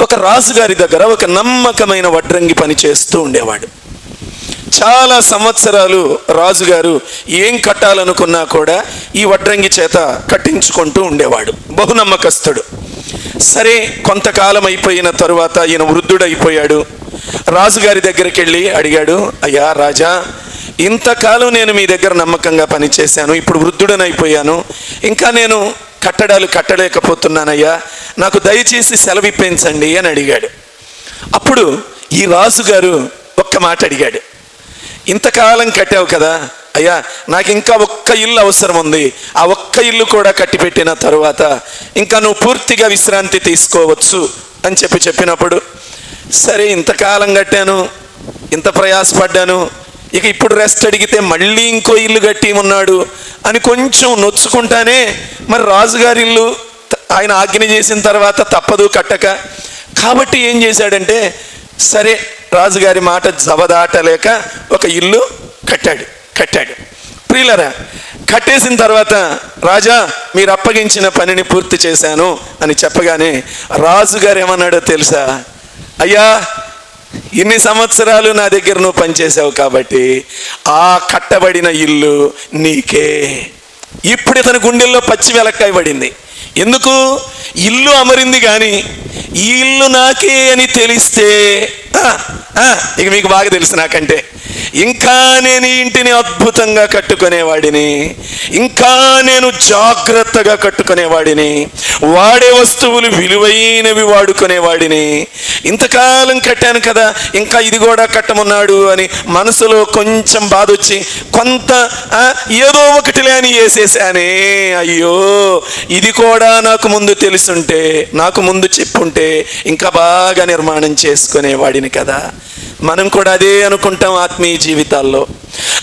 ఒక రాజుగారి దగ్గర ఒక నమ్మకమైన వడ్రంగి పని చేస్తూ ఉండేవాడు. చాలా సంవత్సరాలు రాజుగారు ఏం కట్టాలనుకున్నా కూడా ఈ వడ్రంగి చేత కట్టించుకుంటూ ఉండేవాడు. బహునమ్మకస్తుడు. సరే కొంతకాలం అయిపోయిన తరువాత ఈయన వృద్ధుడైపోయాడు. రాజుగారి దగ్గరికి వెళ్ళి అడిగాడు అయ్యా రాజా ఇంతకాలం నేను మీ దగ్గర నమ్మకంగా పనిచేశాను ఇప్పుడు వృద్ధుడనైపోయాను. ఇంకా నేను కట్టడాలు కట్టలేకపోతున్నానయ్యా. నాకు దయచేసి సెలవిప్పించండి అని అడిగాడు. అప్పుడు ఈ రాజుగారు ఒక్క మాట అడిగాడు. ఇంతకాలం కట్టావు కదా అయ్యా నాకు ఇంకా ఒక్క ఇల్లు అవసరం ఉంది ఆ ఒక్క ఇల్లు కూడా కట్టిపెట్టిన తర్వాత తరువాత ఇంకా నువ్వు పూర్తిగా విశ్రాంతి తీసుకోవచ్చు అని చెప్పి చెప్పినప్పుడు సరే ఇంతకాలం కట్టాను ఇంత ప్రయాసపడ్డాను ఇక ఇప్పుడు రెస్ట్ అడిగితే మళ్ళీ ఇంకో ఇల్లు కట్టి ఉన్నాడు. అని కొంచెం నొచ్చుకుంటానే మరి రాజుగారి ఇల్లు ఆయన ఆజ్ఞ చేసిన తర్వాత తప్పదు కట్టక. కాబట్టి ఏం చేశాడంటే సరే రాజుగారి మాట జవదాటలేక ఒక ఇల్లు కట్టాడు కట్టాడు. ప్రియులరా కట్టేసిన తర్వాత రాజా మీరు అప్పగించిన పనిని పూర్తి చేశాను అని చెప్పగానే రాజుగారు ఏమన్నాడో తెలుసా? అయ్యా ఇన్ని సంవత్సరాలు నా దగ్గర నువ్వు పనిచేసావు కాబట్టి ఆ కట్టబడిన ఇల్లు నీకే. ఇప్పుడు ఇతని గుండెల్లో పచ్చి వెలక్కాయ పడింది. ఎందుకు? ఇల్లు అమరింది కానీ ఈ ఇల్లు నాకే అని తెలిస్తే ఆ, ఇక మీకు బాగా తెలుసు నాకంటే. ఇంకా నేను ఈ ఇంటిని అద్భుతంగా కట్టుకునేవాడిని. ఇంకా నేను జాగ్రత్తగా కట్టుకునేవాడిని. వాడే వస్తువులు విలువైనవి వాడుకునేవాడిని. ఇంతకాలం కట్టాను కదా ఇంకా ఇది కూడా కట్టమన్నాడు అని మనసులో కొంచెం బాధ వచ్చి కొంత ఏదో ఒకటి లేని వేసేసానే. అయ్యో ఇది కూడా నాకు ముందు తెలుసుంటే నాకు ముందు చెప్పుంటే ఇంకా బాగా నిర్మాణం చేసుకునేవాడిని కదా. మనం కూడా అదే అనుకుంటాం ఆత్మీయ జీవితాల్లో.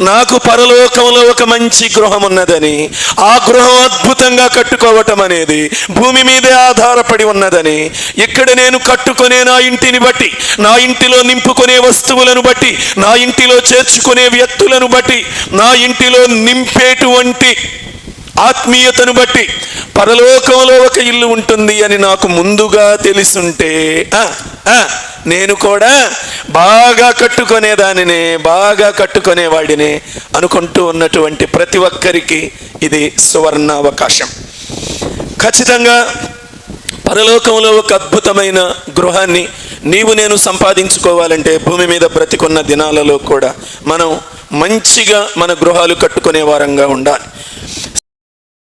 నాకు పరలోకంలో ఒక మంచి గృహం ఉన్నదని ఆ గృహం అద్భుతంగా కట్టుకోవటం అనేది భూమి మీదే ఆధారపడి ఉన్నదని ఇక్కడ నేను కట్టుకునే నా ఇంటిని బట్టి నా ఇంటిలో నింపుకునే వస్తువులను బట్టి నా ఇంటిలో చేర్చుకునే వ్యక్తులను బట్టి నా ఇంటిలో నింపేటువంటి ఆత్మీయతను బట్టి పరలోకంలో ఒక ఇల్లు ఉంటుంది అని నాకు ముందుగా తెలుసుంటే నేను కూడా బాగా కట్టుకునేదానిని బాగా కట్టుకునేవాడిని అనుకుంటూ ఉన్నటువంటి ప్రతి ఒక్కరికి ఇది సువర్ణ అవకాశం ఖచ్చితంగా పరలోకంలో ఒక అద్భుతమైన గృహాన్ని నీవు నేను సంపాదించుకోవాలంటే భూమి మీద బ్రతికున్న దినాలలో కూడా మనం మంచిగా మన గృహాలు కట్టుకునే వారంగా ఉండాలి.